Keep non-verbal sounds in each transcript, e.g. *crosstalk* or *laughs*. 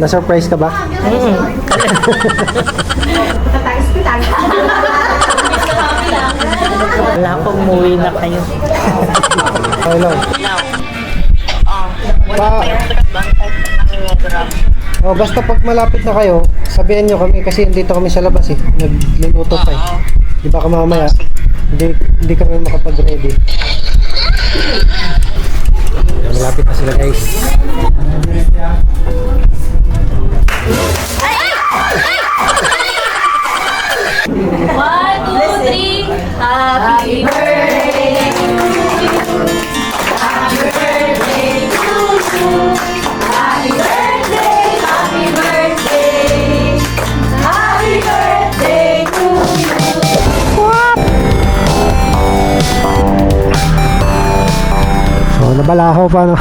Na-surprise ka ba? Wala pong umuwi na kayo. Hello. Pa, oh, basta pag malapit na kayo, sabihan nyo kami kasi andito kami sa labas eh. Nagluluto pa eh. Di ba ka mamaya? Hindi, hindi kami makapag-ready. Malapit na sila guys. So, nabalaho pa no.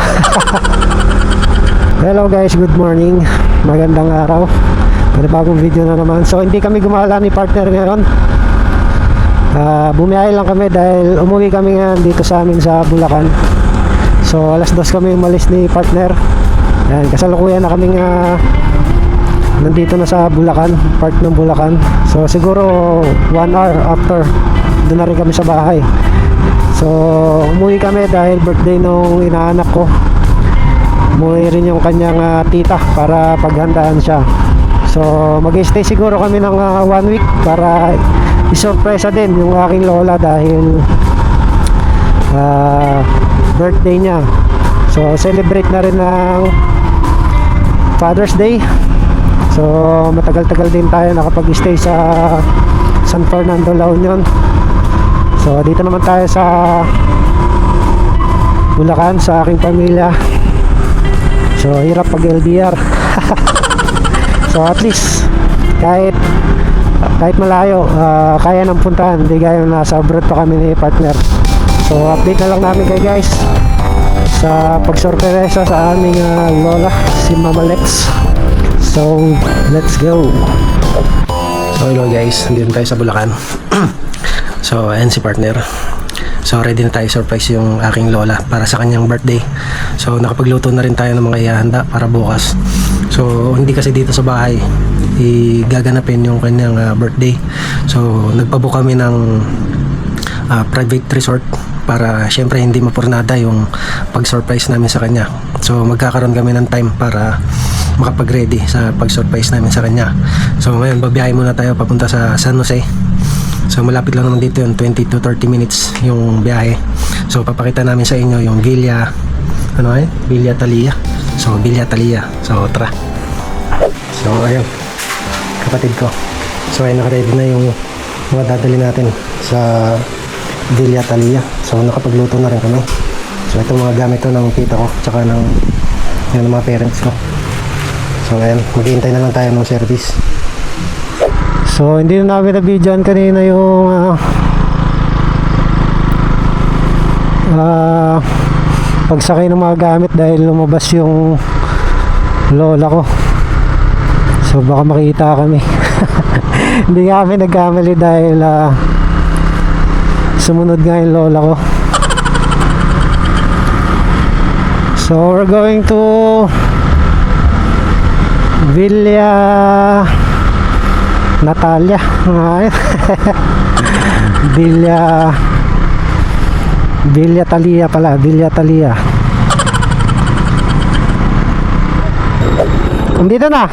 *laughs* Hello guys, good morning. Magandang araw. Panibagong video na naman. So, hindi kami gumala ni partner ngayon. Ah, bumiyahe lang kami dahil umuwi kami ngayon dito sa amin sa Bulacan. So, alas dos kami umalis ni partner. Yan, kasalukuyan na kaming ah, nandito na sa Bulacan, part ng Bulacan. So, siguro one hour after, doon na rin kami sa bahay. So, umuwi kami dahil birthday nung inaanak ko. Umuwi rin yung kanyang ah, tita para paghandaan siya. So, mag-stay siguro kami ng ah, one week para isurpresa din yung aking lola dahil ah, birthday niya. So, celebrate na rin ng Father's Day. So, matagal-tagal din tayo nakapag-stay sa San Fernando, La Union. So dito naman tayo sa Bulacan sa aking pamilya. So hirap pag LDR. *laughs* so at least kahit kahit malayo ah, kaya nang puntahan. Hindi gaya na nasa abroad pa kami ni partner. So update na lang namin kay guys sa pagsorpresa sa aming ah, lola si Mama Lex. So let's go. So hello guys. Nandito tayo sa Bulacan *clears throat* So, ayan si partner. So, ready na tayo surprise yung aking lola para sa kanyang birthday. So, nakapagluto na rin tayo ng mga ihahanda para bukas. So, hindi kasi dito sa bahay igaganapin yung kanyang ah, birthday. So, nagpabook kami ng ah, private resort para syempre hindi mapurnada yung pag-surprise namin sa kanya. So, magkakaroon kami ng time para makapag-ready sa pag-surprise namin sa kanya. So, ngayon, babiyahe muna tayo papunta sa San Jose. So malapit lang naman dito yung 20 to 30 minutes yung biyahe. So papakita namin sa inyo yung Villa ano eh? Villa Talia. So Villa Talia. So tara. So ayun. Kapatid ko. So ayun naka-ready na yung mga dadali natin sa Villa Talia. So nakapagluto na rin kami. So ito mga gamit to ng tita ko tsaka ng ng mga parents ko. So ayun, maghihintay na lang tayo ng service. So, hindi na namin na-videoan kanina yung ah ah, pagsakay ng mga gamit dahil lumabas yung lola ko. So, baka makita kami. *laughs* hindi kami nagkamali dahil ah, sumunod nga yung lola ko. So, we're going to Villa Natalia. *laughs* Villa Villa Talia pala Villa Talia Nandito na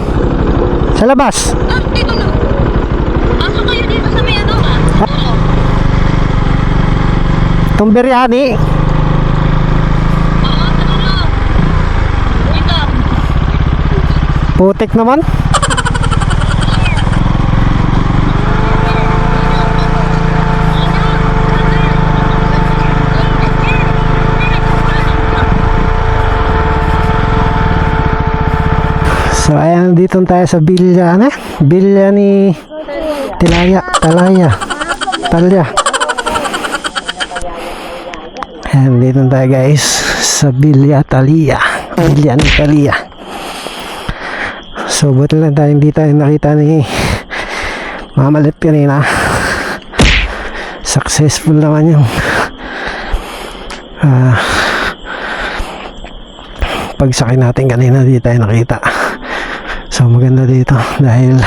Sa labas Ah, dito na. Asa kayo dito sa may ano ah? Itong biryani. Putik naman ayan dito tayo sa Bilya ano? Bilya ni Tilaya, Talaya. Talya. Ayan dito tayo guys sa Bilya Talia. Bilya ni Talia. So buti lang tayo hindi tayo nakita ni Mamalit kanina. Successful naman yung Ah, pagsakay natin kanina di tayo nakita. So maganda dito dahil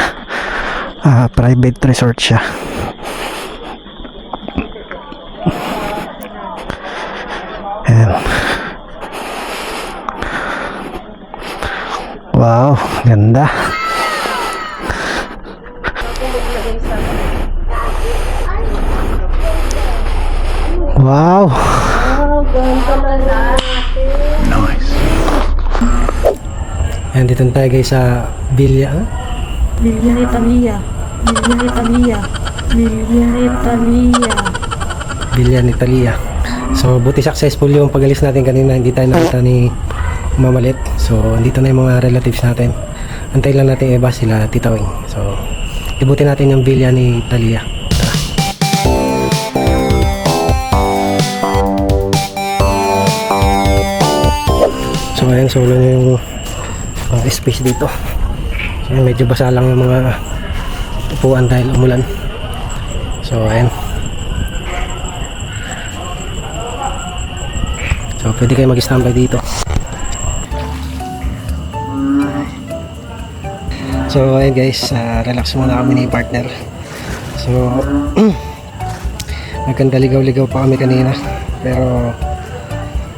ah, private resort siya. Ayan. Wow, ganda. Wow. Ayan, dito na tayo guys sa Villa. ah? Villa Italia. Villa Italia. Villa Italia. Villa Italia. So, buti successful yung pag-alis natin kanina. Hindi tayo nakita ni Mamalit. So, dito na yung mga relatives natin. Antay lang natin iba sila Tita Wing. So, ibuti natin yung Villa ni Italia. Tara. So, ayan. Solo na yung uh, space dito. Ayan, medyo basa lang yung mga upuan dahil umulan. So, ayan. So, pwede kayo mag-standby dito. So, ayun guys, ah, relax muna kami ni partner. So, *clears throat* maganda ligaw-ligaw pa kami kanina. Pero,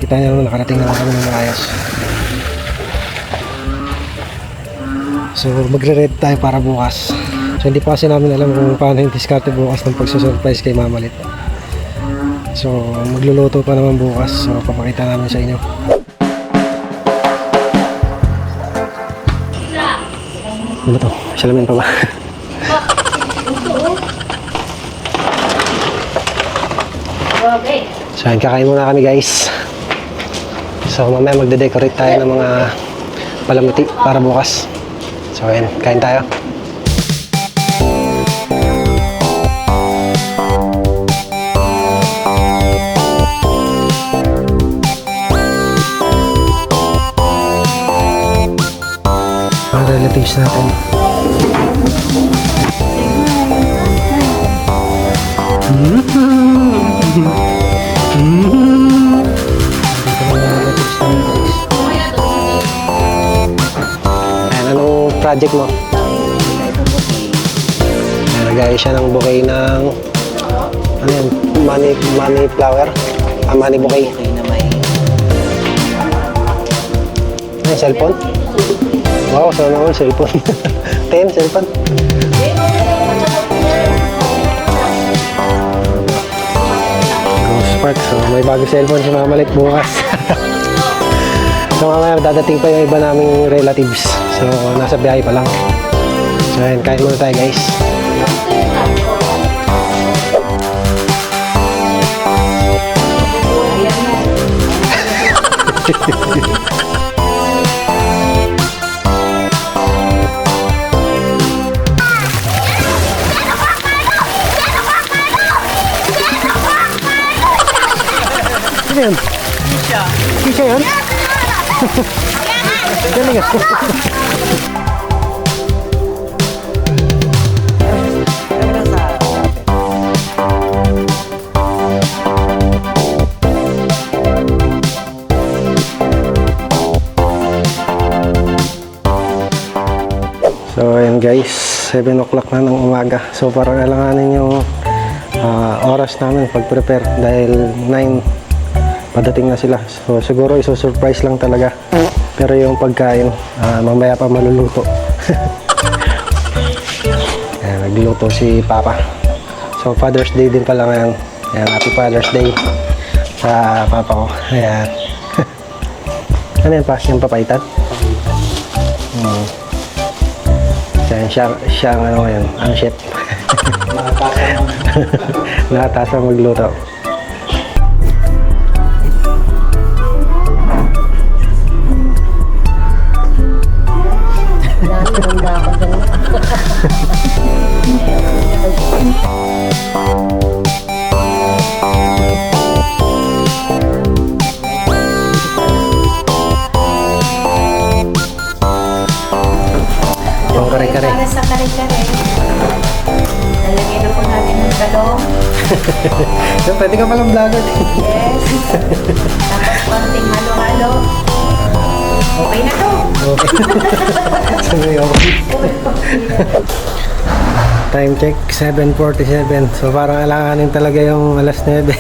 kita naman, nakarating naman kami ng maayos. So, magre-red tayo para bukas. So, hindi pa kasi namin alam kung paano yung diskarte bukas ng pagsusurprise kay Mamalit. So, magluluto pa naman bukas. So, papakita namin sa inyo. Ano to? Salamin pa ba? so, ayun, kakain muna kami guys. So, mamaya magde-decorate tayo ng mga palamuti para bukas. So, ayun, kain tayo. Mga relatives natin. Dito *laughs* project mo? Nagaya siya ng bouquet ng ano yan? Money, money flower? Ah, money bouquet. Ano, cellphone? Wow, sana all cellphone. *laughs* 10 cellphone. Ghost Park. So, may bago cellphone si Mamalit bukas. *laughs* so, mamaya dadating pa yung iba naming relatives. So, nasa biyahe pa lang. So, ayun, kain muna tayo guys. Ano yun? Kisha. Kisha yun? *laughs* Galing ah. Guys, 7 o'clock na ng umaga. So parang alanganin yung ah, oras namin pag-prepare dahil 9 padating na sila. So siguro iso-surprise lang talaga. Pero yung pagkain, ah, mamaya pa maluluto. *laughs* Ayan, nagluto si Papa. So Father's Day din pala ngayon. Ayan, Happy Father's Day sa Papa ko. Ayan. *laughs* ano yan pa? Yung papaitan? Hmm. Siya, siya, siya ang ano ngayon, ang chef. Nakatasa *laughs* magluto. So, pwede ka palang vlogger. Tapos konting halo-halo. Okay na to. Okay. *laughs* Sabi okay. Time check, 7.47. So parang alanganin talaga yung alas 9.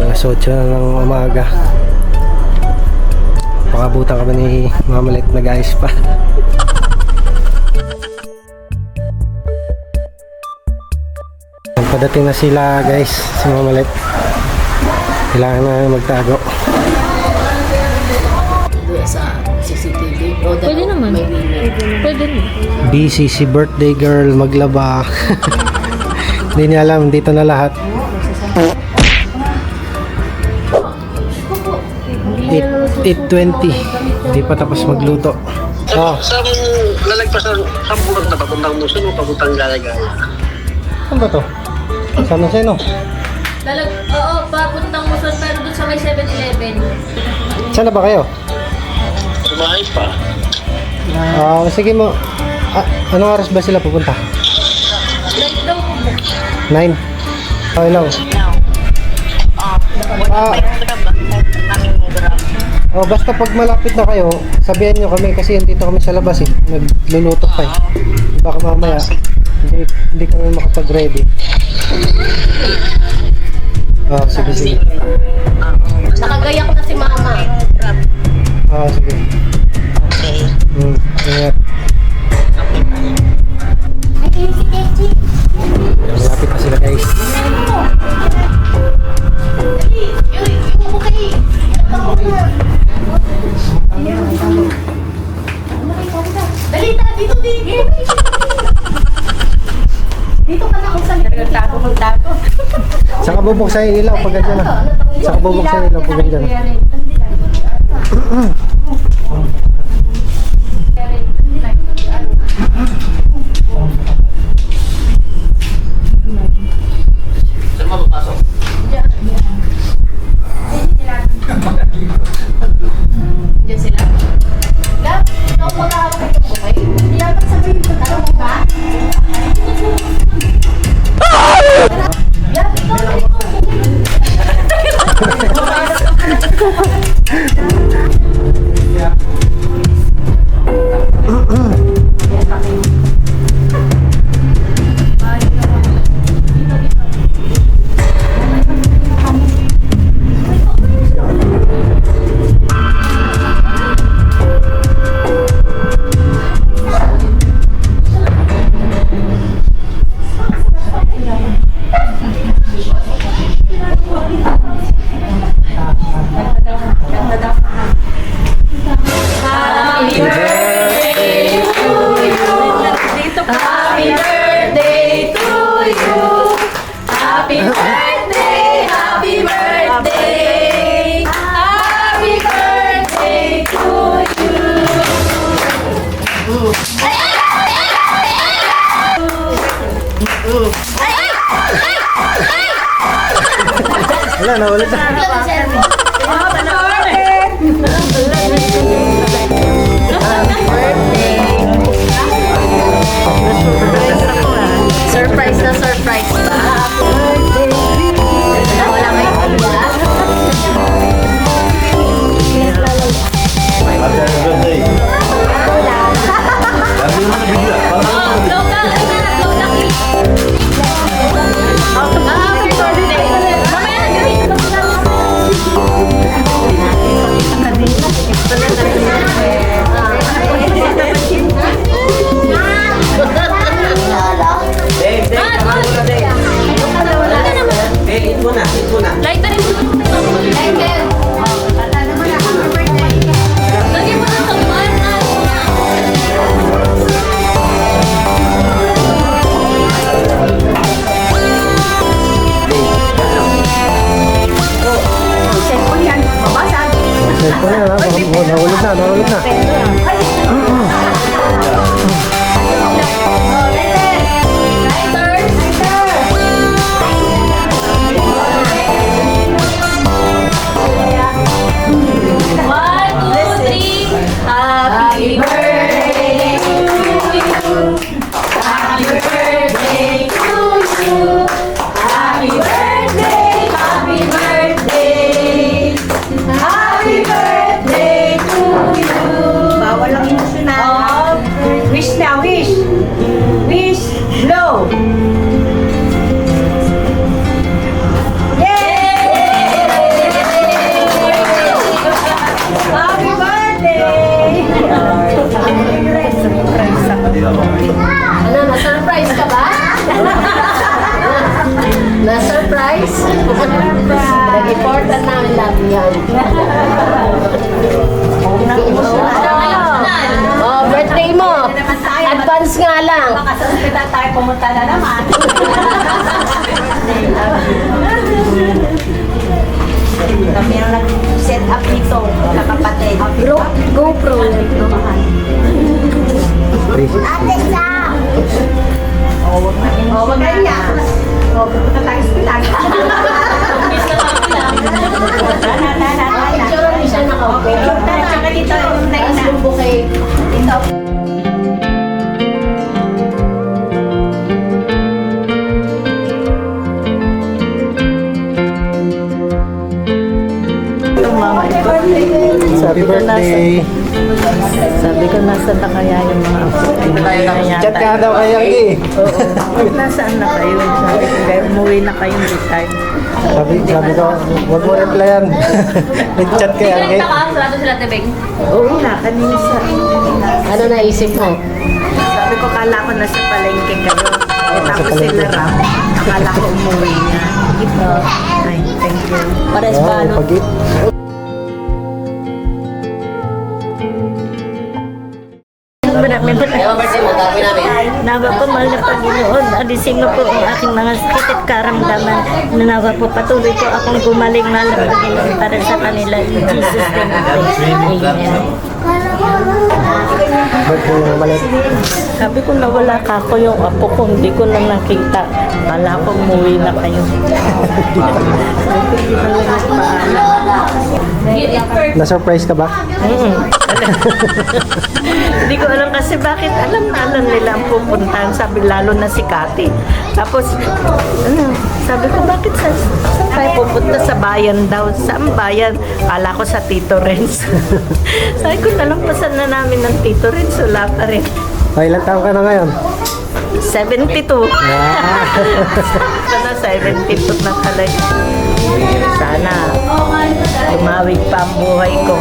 Alas 8 na ng umaga. Pakabutan kami ni Mamalit na guys pa. Padating na sila guys, si Mamalit. Kailangan na magtago. Sa CCTV. O, Pwede naman. Pwede na. Busy si birthday girl maglaba. *laughs* Hindi niya alam, dito na lahat. 8.20 Hindi pa tapos magluto. Oh, Saan lalagpasan, saan bulag na papuntang Musun o papuntang Galagay? saan ba to? San Jose, no? Lalag, oo, papuntang Muson pero dun sa may 7-Eleven. Saan na ba kayo? Sumahay pa. Ah, sige mo. Ah, anong oras ba sila pupunta? Like daw, 9. Okay lang. Ah, oh, basta pag malapit na kayo, sabihan nyo kami kasi dito kami sa labas eh. Nagluluto pa eh. Baka mamaya, hindi, hindi kami makapag-ready. Oh, sige, sige. Nakagayak na si mama. Ah, sige. Okay. Hmm, ingat. Malapit na sila guys. Saka bubuksan yung ilaw pag ganyan na. Saka bubuksan yung ilaw pag ganyan na. Wala, nawala na. Surprise GoPro. Ate Sa! Oh, wag na niya. Oh, pupunta tayo sa ospital. Na, na, na, na, na. Picture rin siya nakaupo. Tsaka dito, na Tapos yung bouquet. Dito. Happy birthday. Sabi ko, nasa na kaya yung mga apo? Chat ka daw kaya eh. Oo. *laughs* Nasaan na kayo? Sabi ko, kaya umuwi na kayong this time. Sabi, sabi ko, wag mo replyan. Nag-chat kaya eh. Ka, sarado sila tebeng. Oo na, kanina sa... Ano naisip mo? Sabi ko, kala ko nasa palengke kayo. Eh, tapos sila ram. Akala ko umuwi na. Ay, thank you. Pares Oh, balot. Namin. Nawa po, mahal na Panginoon. Alisin mo po ang aking mga sakit at karamdaman. Nawa po, patuloy po akong gumaling mahal na Panginoon para sa kanila. In Jesus' name. Amen. Sabi ko nawala ka ako yung apo ko, hindi ko na nakita. Kala ko umuwi na kayo. Na-surprise ka ba? Mm. *laughs* Hindi ko alam kasi bakit alam na alam nila ang pupuntahan. Sabi lalo na si Kati. Tapos, ano, sabi ko bakit sa, saan tayo pupunta sa bayan daw? Saan bayan? Kala ko sa Tito Renz. *laughs* sabi ko nalampasan na namin ng Tito Renz. Wala pa rin. O, ilang taon ka na ngayon? 72. *laughs* Sana 72 na talaga. Sana I'm a buhay ko.